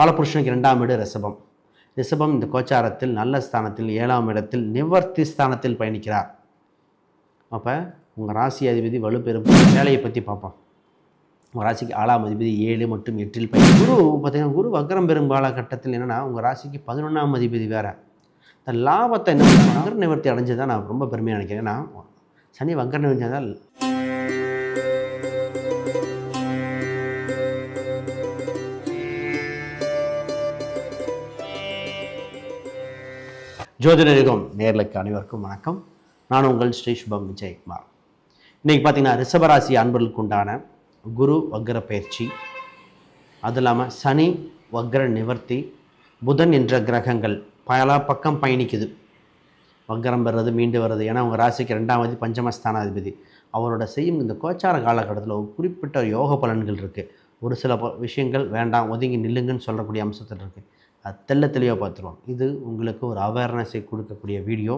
காலபுருஷனுக்கு இரண்டாம் வீடு ரிஷபம். ரிஷபம் இந்த கோச்சாரத்தில் நல்ல ஸ்தானத்தில் ஏழாம் இடத்தில் நிவர்த்தி ஸ்தானத்தில் பயணிக்கிறார். அப்போ உங்கள் ராசி அதிபதி வலுப்பெறும் வேலையை பற்றி பார்ப்போம். உங்கள் ராசிக்கு ஆளாம் அதிபதி ஏழு மற்றும் எட்டில் பயணி. குரு பார்த்தீங்கன்னா குரு வக்ரம் பெறும் காலகட்டத்தில் என்னென்னா உங்கள் ராசிக்கு பதினொன்றாம் அதிபதி வேறு. இந்த லாபத்தை என்ன பண்ணுவாங்க? நிவர்த்தி அடைஞ்சது தான் நான் ரொம்ப பெருமையாக நினைக்கிறேன். ஏன்னா சனி வக்கர நிவர்த்தி ஜோதிடரிகம் நேர்களுக்கு அனைவருக்கும் வணக்கம். நான் உங்கள் ஸ்ரீ சுபம் விஜயகுமார். இன்றைக்கி பார்த்தீங்கன்னா ரிஷபராசி அன்பர்களுக்கு உண்டான குரு வக்ர பயிற்சி. அது இல்லாமல் சனி வக்ர நிவர்த்தி புதன் என்ற கிரகங்கள் பல பக்கம் பயணிக்குது. வக்ரம் வர்றது மீண்டு வர்றது. ஏன்னா உங்கள் ராசிக்கு ரெண்டாவது பஞ்சமஸ்தானாதிபதி அவரோட செய்யும் இந்த கோச்சார காலகட்டத்தில் ஒரு குறிப்பிட்ட யோக பலன்கள் இருக்குது ஒரு சில ப- விஷயங்கள் வேண்டாம் ஒதுங்கி நில்லுங்கன்னு சொல்லக்கூடிய அம்சத்தில் இருக்குது அது தெள்ள தெளிவாக பார்த்துருவோம். இது உங்களுக்கு ஒரு அவேர்னஸை கொடுக்கக்கூடிய வீடியோ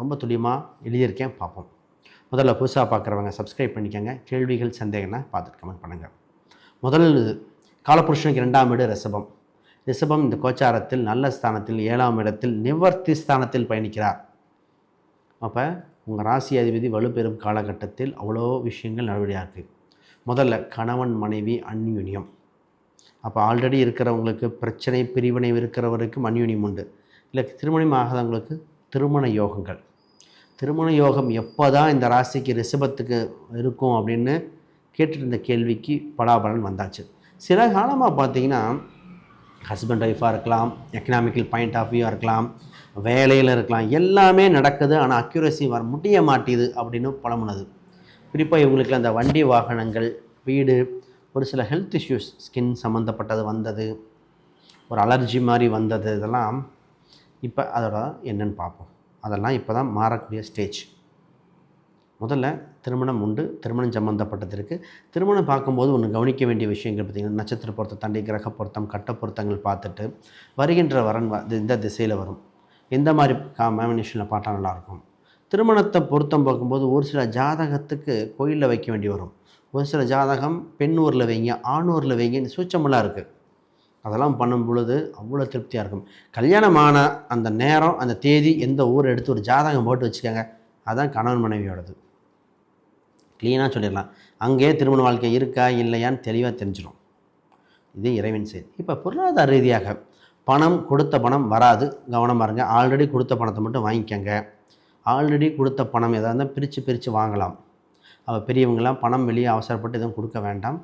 ரொம்ப துல்லியமாக எழுதியிருக்கேன் பார்ப்போம். முதல்ல புதுசாக பார்க்குறவங்க சப்ஸ்கிரைப் பண்ணிக்கோங்க. கேள்விகள் சந்தேகம்னா பார்த்துட்டு கமெண்ட் பண்ணுங்கள் முதல் காலபுருஷனுக்கு இரண்டாம் வீடு ரிஷபம். ரிஷபம் இந்த கோச்சாரத்தில் நல்ல ஸ்தானத்தில் ஏழாம் இடத்தில் நிவர்த்தி ஸ்தானத்தில் பயணிக்கிறார். அப்போ உங்கள் ராசி அதிபதி வலுப்பெறும் காலகட்டத்தில் அவ்வளோ விஷயங்கள் நடவடிக்கையாக இருக்குது முதல்ல கணவன் மனைவி அன்யூனியம் அப்போ ஆல்ரெடி இருக்கிறவங்களுக்கு பிரச்சனை பிரிவினை இருக்கிறவருக்கு அந்யூன்யம் உண்டு. இல்லை திருமணம் ஆகாதவங்களுக்கு திருமண யோகங்கள். திருமண யோகம் எப்போ தான் இந்த ராசிக்கு ரிஷபத்துக்கு இருக்கும் அப்படின்னு கேட்டிருந்த கேள்விக்கு பலாபலன் வந்தாச்சு. சில காலமாக பார்த்தீங்கன்னா ஹஸ்பண்ட் ஒய்ஃபாக இருக்கலாம் எக்கனாமிக்கல் பாயிண்ட் ஆஃப் வியூவாக இருக்கலாம் வேலையில் இருக்கலாம் எல்லாமே நடக்குது ஆனால் அக்யூரசி வர முடிய மாட்டேது அப்படின்னு புலம்புனது. குறிப்பாக இவங்களுக்கு அந்த வண்டி வாகனங்கள் வீடு ஒரு சில ஹெல்த் இஷ்யூஸ் ஸ்கின் சம்மந்தப்பட்டது வந்தது ஒரு அலர்ஜி மாதிரி வந்தது இதெல்லாம் இப்போ அதோட என்னென்னு பார்ப்போம். அதெல்லாம் இப்போ தான் மாறக்கூடிய ஸ்டேஜ் முதல்ல திருமணம் உண்டு. திருமணம் சம்மந்தப்பட்டது இருக்குது திருமணம் பார்க்கும்போது ஒன்று கவனிக்க வேண்டிய விஷயங்கள் பார்த்திங்கன்னா நட்சத்திர பொருத்தம் தண்டி கிரக பொருத்தம் கட்ட பொருத்தங்கள் பார்த்துட்டு வருகின்ற வரன் வ- இந்த திசையில் வரும். எந்த மாதிரி கா மேமினேஷனில் பார்த்தா நல்லாயிருக்கும் திருமணத்தை பொருத்தம் பார்க்கும்போது ஒரு சில ஜாதகத்துக்கு கோயிலில் வைக்க வேண்டி வரும். ஒரு சில ஜாதகம் பெண் ஊரில் வைங்க ஆண் ஊரில் வைங்க இந்த சூச்சமெல்லாம் இருக்குது அதெல்லாம் பண்ணும் பொழுது அவ்வளோ திருப்தியாக இருக்கும். கல்யாணமான அந்த நேரம் அந்த தேதி எந்த ஊர் எடுத்து ஒரு ஜாதகம் போட்டு வச்சுக்கோங்க. அதான் கணவன் மனைவியோடது. க்ளீனாக சொல்லிடலாம். அங்கேயே திருமண வாழ்க்கை இருக்கா இல்லையான்னு தெளிவாக தெரிஞ்சிடும். இது இறைவன் செய்தி. இப்போ பொருளாதார ரீதியாக பணம் கொடுத்த பணம் வராது. கவனமாக இருங்க ஆல்ரெடி கொடுத்த பணத்தை மட்டும் வாங்கிக்கோங்க. ஆல்ரெடி கொடுத்த பணம் எதாக இருந்தால் பிரித்து பிரித்து வாங்கலாம். பெரியவங்களாம் பணம் வெளியே அவசரப்பட்டு எதுவும் கொடுக்க வேண்டாம்.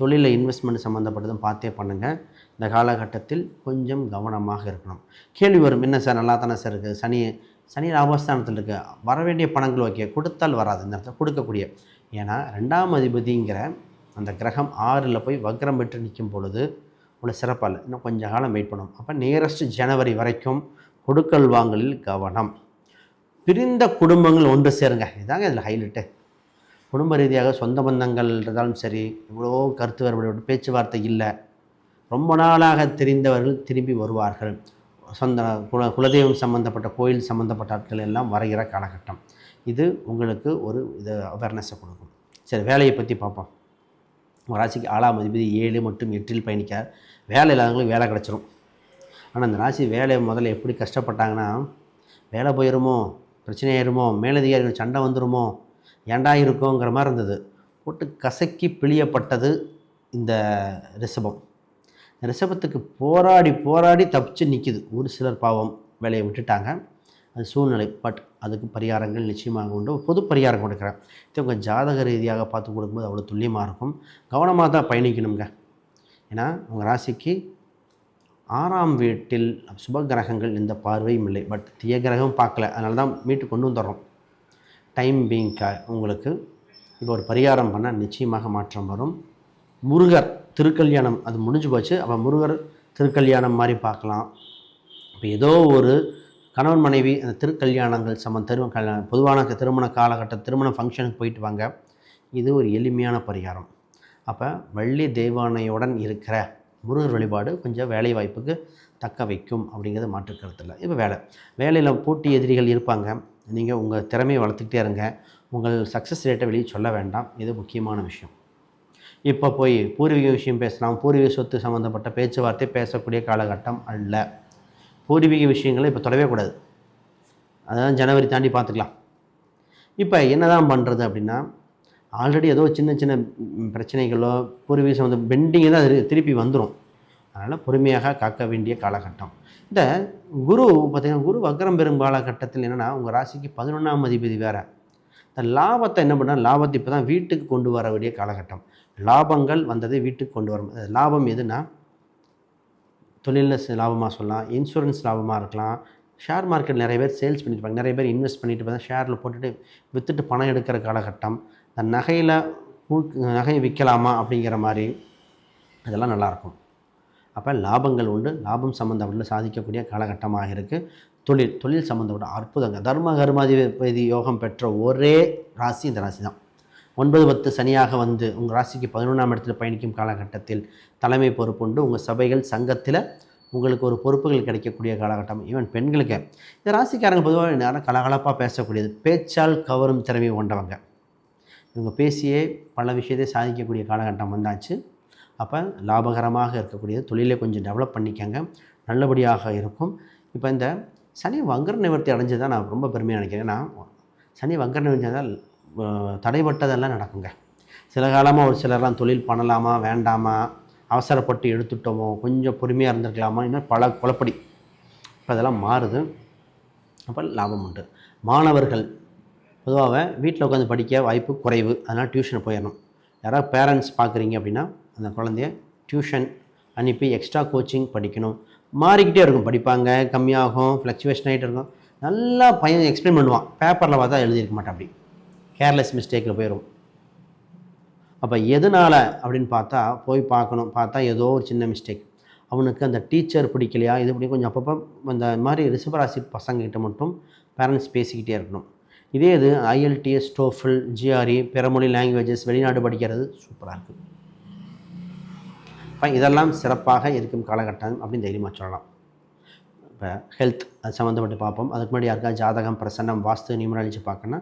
தொழிலில் இன்வெஸ்ட்மெண்ட் சம்மந்தப்பட்டதும் பார்த்தே பண்ணுங்கள் இந்த காலகட்டத்தில் கொஞ்சம் கவனமாக இருக்கணும். கேள்வி வரும் என்ன சார் நல்லா தானே சார் இருக்குது சனி சனி லாபஸ்தானத்தில் இருக்க. வர வேண்டிய பணங்கள் ஓகே கொடுத்தால் வராது. இந்த இடத்துல கொடுக்கக்கூடிய. ஏன்னா ரெண்டாம் அதிபதிங்கிற அந்த கிரகம் ஆறில் போய் வக்ரம் பெற்று நிற்கும் பொழுது உள்ள சிறப்பாக இல்லை. இன்னும் கொஞ்சம் காலம் வெயிட் பண்ணும். அப்போ நியரஸ்ட் ஜனவரி வரைக்கும் கொடுக்கல் வாங்கலில் கவனம். பிரிந்த குடும்பங்கள் ஒன்று சேருங்க. இதாங்க இதில் ஹைலைட்டு குடும்ப ரீதியாக சொந்த பந்தங்கள் இருந்தாலும் சரி இவ்வளோ கருத்து வேறுபாடு பேச்சுவார்த்தை இல்லை. ரொம்ப நாளாக தெரிந்தவர்கள் திரும்பி வருவார்கள். சொந்த குல குலதெய்வம் சம்மந்தப்பட்ட கோயில் சம்மந்தப்பட்ட ஆட்கள் எல்லாம் வரைகிற காலகட்டம். இது உங்களுக்கு ஒரு இது அவேர்னஸை கொடுக்கும். சரி வேலையை பற்றி பார்ப்போம். உங்கள் ராசிக்கு ஆளாம் அதிபதி ஏழு மற்றும் எட்டில் பயணிக்க வேலை இல்லாதவங்களுக்கு வேலை கிடச்சிரும். ஆனால் அந்த ராசி வேலை முதல்ல எப்படி கஷ்டப்பட்டாங்கன்னா வேலை போயிடுமோ பிரச்சனையாயிருமோ மேலதிகாரிகள் சண்டை வந்துடுமோ ஏண்டா இருக்கோங்கிற மாதிரி இருந்தது. போட்டு கசக்கி பிழியப்பட்டது இந்த ரிஷபம். இந்த ரிஷபத்துக்கு போராடி போராடி தப்பிச்சு நிற்கிது ஒரு சிலர் பாவம் வேலையை விட்டுட்டாங்க. அது சூழ்நிலை. பட் அதுக்கு பரிகாரங்கள் நிச்சயமாக உண்டு. பொது பரிகாரம் கொடுக்குறேன். இது உங்கள் ஜாதக ரீதியாக பார்த்து கொடுக்கும்போது அவ்வளோ துல்லியமாக இருக்கும். கவனமாக தான் பயணிக்கணுங்க. ஏன்னா உங்கள் ராசிக்கு ஆறாம் வீட்டில் சுப கிரகங்கள் எந்த பார்வையும் இல்லை. பட் தீய கிரகம் பார்க்கல. அதனால தான் மீட்டு கொண்டு வந்துடுறோம். டைம் பீங்க்கா உங்களுக்கு இப்போ ஒரு பரிகாரம் பண்ணால் நிச்சயமாக மாற்றம் வரும். முருகர் திருக்கல்யாணம் அது முடிஞ்சு போச்சு. அப்போ முருகர் திருக்கல்யாணம் மாதிரி பார்க்கலாம். இப்போ ஏதோ ஒரு கணவன் மனைவி அந்த திருக்கல்யாணங்கள் சம்மந்த திரு பொதுவான திருமண காலகட்ட திருமண ஃபங்க்ஷனுக்கு போயிட்டு வாங்க. இது ஒரு எளிமையான பரிகாரம். அப்போ வள்ளி தெய்வானையுடன் இருக்கிற முருகர் வழிபாடு கொஞ்சம் வேலை வாய்ப்புக்கு தக்க வைக்கும் அப்படிங்கிறது மாற்று இல்லை. இப்போ வேலை. வேலையில் போட்டி எதிரிகள் இருப்பாங்க. நீங்கள் உங்கள் திறமையை வளர்த்துக்கிட்டே இருங்க. உங்கள் சக்ஸஸ் ரேட்டை வெளியே சொல்ல வேண்டாம். இது முக்கியமான விஷயம். இப்போ போய் பூர்வீக விஷயம் பேசலாம். பூர்வீக சொத்து சம்மந்தப்பட்ட பேச்சுவார்த்தை பேசக்கூடிய காலகட்டம் அல்ல. பூர்வீக விஷயங்களை இப்போ தொடவே கூடாது. அதான் ஜனவரி தாண்டி பார்த்துக்கலாம். இப்போ என்னதான் பண்ணுறது அப்படின்னா ஆல்ரெடி ஏதோ சின்ன சின்ன பிரச்சனைகளோ பூர்வீக சம்மந்த பெண்டிங்கே தான் திருப்பி வந்துடும் அதனால் பொறுமையாக காக்க வேண்டிய காலகட்டம். இந்த குரு பார்த்திங்கன்னா குரு வக்ரம் பெறும் காலகட்டத்தில் என்னென்னா உங்கள் ராசிக்கு பதினொன்றாம் அதிபதி வேறு. இந்த லாபத்தை என்ன பண்ணால் லாபத்தை இப்போ தான் வீட்டுக்கு கொண்டு வர வேண்டிய காலகட்டம். லாபங்கள் வந்ததை வீட்டுக்கு கொண்டு வரும் லாபம் எதுனா தொழிலில் லாபமாக சொல்லலாம் இன்சூரன்ஸ் லாபமாக இருக்கலாம். ஷேர் மார்க்கெட் நிறைய பேர் சேல்ஸ் பண்ணியிருப்பாங்க நிறைய பேர் இன்வெஸ்ட் பண்ணிட்டு பார்த்தா ஷேரில் போட்டுட்டு விற்றுட்டு பணம் எடுக்கிற காலகட்டம். இந்த நகையில் நகையை விற்கலாமா அப்படிங்கிற மாதிரி அதெல்லாம் நல்லாயிருக்கும் அப்போ லாபங்கள் உண்டு. லாபம் சம்மந்தப்பட்டு சாதிக்கக்கூடிய காலகட்டமாக இருக்குது தொழில் தொழில் சம்மந்தப்பட்ட அற்புதங்க தர்ம கர்மாதிபதி யோகம் பெற்ற ஒரே ராசி இந்த ராசி தான் ஒன்பது பத்து சனியாக வந்து உங்கள் ராசிக்கு பதினொன்றாம் இடத்தில் பயணிக்கும் காலகட்டத்தில் தலைமை பொறுப்புண்டு உங்கள் சபைகள் சங்கத்தில் உங்களுக்கு ஒரு பொறுப்புகள் கிடைக்கக்கூடிய காலகட்டம். ஈவன் பெண்களுக்கு. இந்த ராசிக்காரங்க பொதுவாக நேரம் கலகலப்பாக பேசக்கூடியது. பேச்சால் கவரும் திறமை கொண்டவங்க. இவங்க பேசியே பல விஷயத்தை சாதிக்கக்கூடிய காலகட்டம் வந்தாச்சு. அப்போ லாபகரமாக இருக்கக்கூடிய தொழிலை கொஞ்சம் டெவலப் பண்ணிக்கங்க. நல்லபடியாக இருக்கும். இப்போ இந்த சனி வங்கர நிவர்த்தி அடைஞ்சது தான் நான் ரொம்ப பெருமையாக நினைக்கிறேன். ஏன்னா சனி வங்கர நிவர்த்தி தான் தடைப்பட்டதெல்லாம் நடக்குங்க. சில காலமாக ஒரு சிலர்லாம் தொழில் பண்ணலாமா வேண்டாமா அவசரப்பட்டு எடுத்துட்டோமோ கொஞ்சம் பொறுமையாக இருந்திருக்கலாமா இன்னும் பல குழப்படி. இப்போ அதெல்லாம் மாறுது. அப்போ லாபம் உண்டு. மாணவர்கள் பொதுவாக வீட்டில் உட்காந்து படிக்க வாய்ப்பு குறைவு. அதனால் டியூஷன் போயிடணும். யாராவது பேரண்ட்ஸ் பார்க்குறீங்க அப்படின்னா அந்த குழந்தைய டியூஷன் அனுப்பி எக்ஸ்ட்ரா கோச்சிங் படிக்கணும். மாறிக்கிட்டே இருக்கும். படிப்பாங்க கம்மியாகும் ஃப்ளக்சுவேஷன் ஆகிட்டு இருக்கும். நல்லா பையன் எக்ஸ்பிளைன் பண்ணுவான். பேப்பரில் பார்த்தா எழுதியிருக்க மாட்டான் அப்படி. கேர்லெஸ் மிஸ்டேக்கில் போயிடும் அப்போ எதனால் அப்படின்னு பார்த்தா போய் பார்க்கணும். பார்த்தா ஏதோ ஒரு சின்ன மிஸ்டேக் அவனுக்கு அந்த டீச்சர் பிடிக்கலையா? இது இப்படி கொஞ்சம் அப்பப்போ அந்த மாதிரி ரிசபராசி பசங்கக்கிட்ட மட்டும் பேரண்ட்ஸ் பேசிக்கிட்டே இருக்கணும். இதே இது ஐஎல்டிஎஸ் டோஃபில் ஜிஆர்இ பிறமொழி லாங்குவேஜஸ் வெளிநாடு படிக்கிறது சூப்பராக இருக்குது இப்போ இதெல்லாம் சிறப்பாக இருக்கும் காலகட்டம் அப்படின்னு தைரியமாக சொல்லலாம். இப்போ ஹெல்த் அது சம்மந்தப்பட்டு பார்ப்போம். அதுக்கு முன்னாடி யாருக்கா ஜாதகம் பிரசன்னம் வாஸ்து நியூமராலஜி பார்க்கணுன்னா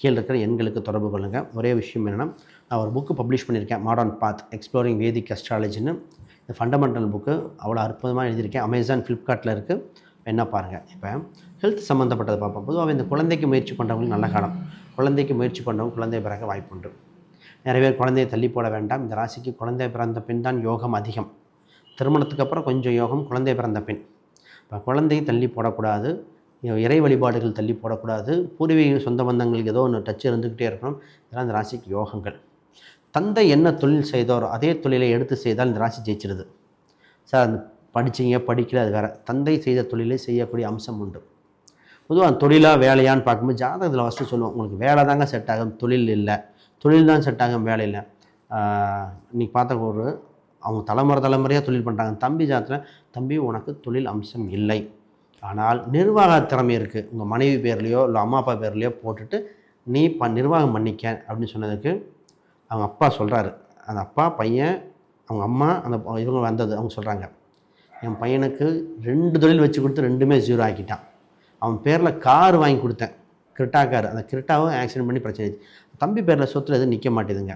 கீழே இருக்கிற எண்களுக்கு தொடர்பு கொள்ளுங்கள் ஒரே விஷயம் என்னென்னா நான் ஒரு புக்கு பப்ளிஷ் பண்ணியிருக்கேன் மாடர்ன் பாத் எக்ஸ்ப்ளோரிங் வேதிக் அஸ்ட்ராலஜின்னு இந்த ஃபண்டமெண்டல் புக்கு அவ்வளோ அற்புதமாக எழுதியிருக்கேன். அமேசான் ஃப்ளிப்கார்ட்டில் இருக்குது என்ன பாருங்கள் இப்போ ஹெல்த் சம்மந்தப்பட்டதை பார்ப்போம். பொதுவாக இந்த குழந்தைக்கு முயற்சி பண்ணுறவங்களுக்கு நல்ல காலம். குழந்தைக்கு முயற்சி பண்ணுறவங்க குழந்தை பிறக்க வாய்ப்புண்டு. நிறைய பேர் குழந்தையை தள்ளி போட வேண்டாம். இந்த ராசிக்கு குழந்தை பிறந்த பெண் தான் யோகம் அதிகம். திருமணத்துக்கு அப்புறம் கொஞ்சம் யோகம் குழந்தை பிறந்த பெண் இப்போ குழந்தையை தள்ளி போடக்கூடாது. இறை வழிபாடுகள் தள்ளி போடக்கூடாது. பூர்வீக சொந்த பந்தங்களுக்கு ஏதோ ஒன்று டச் இருந்துக்கிட்டே இருக்கணும். இதெல்லாம் இந்த ராசிக்கு யோகங்கள். தந்தை என்ன தொழில் செய்தாரோ அதே தொழிலை எடுத்து செய்தால் இந்த ராசி ஜெயிச்சிருது. சார் அந்த படிச்சிங்க படிக்கல அது வேறு. தந்தை செய்த தொழிலை செய்யக்கூடிய அம்சம் உண்டு. பொதுவாக தொழிலாக வேலையான்னு பார்க்கும்போது ஜாதகத்தில் ஃபஸ்ட்டு சொல்லுவோம் உங்களுக்கு வேலை தாங்க செட் ஆகும் தொழில் இல்லை. தொழில் தான் செட் ஆகும் வேலை பார்த்த ஒரு அவங்க தலைமுறை தலைமுறையாக தொழில் பண்ணுறாங்க தம்பி ஜாத்தில் தம்பி உனக்கு தொழில் அம்சம் இல்லை. ஆனால் நிர்வாக திறமை இருக்குது உங்கள் மனைவி பேர்லேயோ இல்லை அம்மா அப்பா பேர்லேயோ போட்டுட்டு நீ ப நிர்வாகம் பண்ணிக்க. அப்படின்னு சொன்னதுக்கு அவங்க அப்பா சொல்கிறாரு அந்த அப்பா பையன் அவங்க அம்மா அந்த இவங்க வந்தது. அவங்க சொல்கிறாங்க என் பையனுக்கு ரெண்டு தொழில் வச்சு கொடுத்து ரெண்டுமே ஜீரோ ஆக்கிட்டான். அவன் பேரில் கார் வாங்கி கொடுத்தேன். கிரிட்டாக்கார் அந்த கிரிட்டாவும் ஆக்சிடென்ட் பண்ணி பிரச்சனை தம்பி பேரில் சொத்தில் எதுவும் நிற்க மாட்டேதுங்க.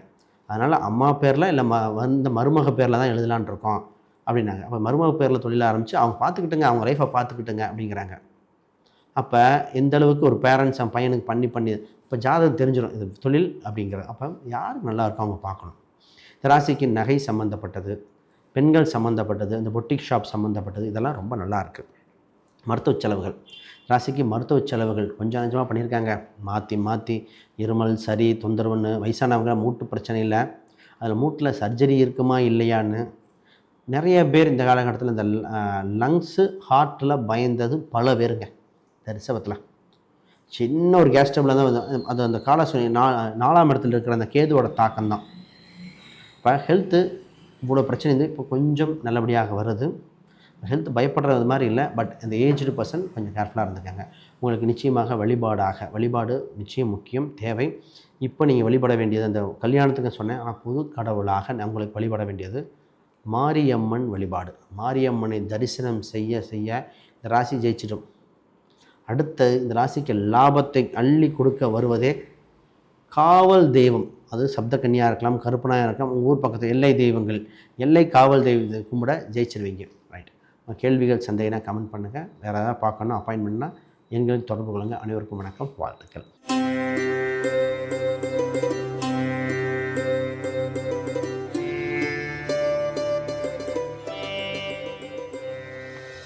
அதனால் அம்மா பேரில் இல்லை ம வந்த மருமக பேரில் தான் எழுதலான் இருக்கோம் அப்படின்னாங்க. அப்போ மருமக பேரில் தொழில் ஆரம்பித்து அவங்க பார்த்துக்கிட்டுங்க அவங்க லைஃப்பை பார்த்துக்கிட்டுங்க அப்படிங்கிறாங்க. அப்போ எந்த அளவுக்கு ஒரு பேரண்ட்ஸ் அவன் பையனுக்கு பண்ணி பண்ணி இப்போ ஜாதகம் தெரிஞ்சிடும் இது தொழில் அப்படிங்கிறது அப்போ யாருக்கு நல்லா இருக்கும் அவங்க பார்க்கணும் ராசிக்கு நகை சம்மந்தப்பட்டது பெண்கள் சம்மந்தப்பட்டது இந்த பொட்டிக் ஷாப் சம்மந்தப்பட்டது இதெல்லாம் ரொம்ப நல்லா இருக்குது மருத்துவ செலவுகள். ராசிக்கு மருத்துவ செலவுகள் கொஞ்சம் கொஞ்சமாக பண்ணியிருக்காங்க. மாற்றி மாற்றி இருமல் சரி தொந்தரவுன்னு வயசானவங்க மூட்டு பிரச்சனை இல்லை. அதில் மூட்டில் சர்ஜரி இருக்குமா இல்லையான்னு நிறைய பேர் இந்த காலகட்டத்தில் இந்த லங்ஸு ஹார்ட்டில் பயந்தது பல பேருங்க. தரிசவத்தில் சின்ன ஒரு கேஸ் டபிள் தான் அது அந்த கால சூழ்நிலை நா நாலாம் இடத்துல இருக்கிற அந்த கேதுவோட தாக்கம் தான் இப்போ ஹெல்த்து இவ்வளோ பிரச்சனை இருந்து இப்போ கொஞ்சம் நல்லபடியாக வருது. ஹெல்த் பயப்படுறது மாதிரி இல்லை பட் இந்த ஏஜ்டு பர்சன் கொஞ்சம் கேர்ஃபுல்லாக இருந்துக்கங்க. உங்களுக்கு நிச்சயமாக வழிபாடாக வழிபாடு நிச்சயம் முக்கியம் தேவை. இப்போ நீங்கள் வழிபட வேண்டியது அந்த கல்யாணத்துக்கு சொன்னேன் ஆனால் புது கடவுளாக நான் உங்களுக்கு வழிபட வேண்டியது மாரியம்மன் வழிபாடு. மாரியம்மனை தரிசனம் செய்ய செய்ய இந்த ராசி ஜெயிச்சிடும். அடுத்து இந்த ராசிக்கு லாபத்தை அள்ளி கொடுக்க வருவதே காவல் தெய்வம். அது சப்தக்கன்னியாக இருக்கலாம் கருப்பனாக இருக்கலாம் உங்கள் ஊர் பக்கத்து எல்லை தெய்வங்கள் எல்லை காவல் தெய்வத்தை கும்பிட ஜெயிச்சிருவீங்க. கேள்விகள் சந்தேகனா கமெண்ட் பண்ணுங்கள் வேறு ஏதாவது பார்க்கணும் அப்பாயின்மெண்ட்னால் எங்களையும் தொடர்பு கொள்ளுங்கள் அனைவருக்கும் வணக்கம். வாழ்த்துக்கள்.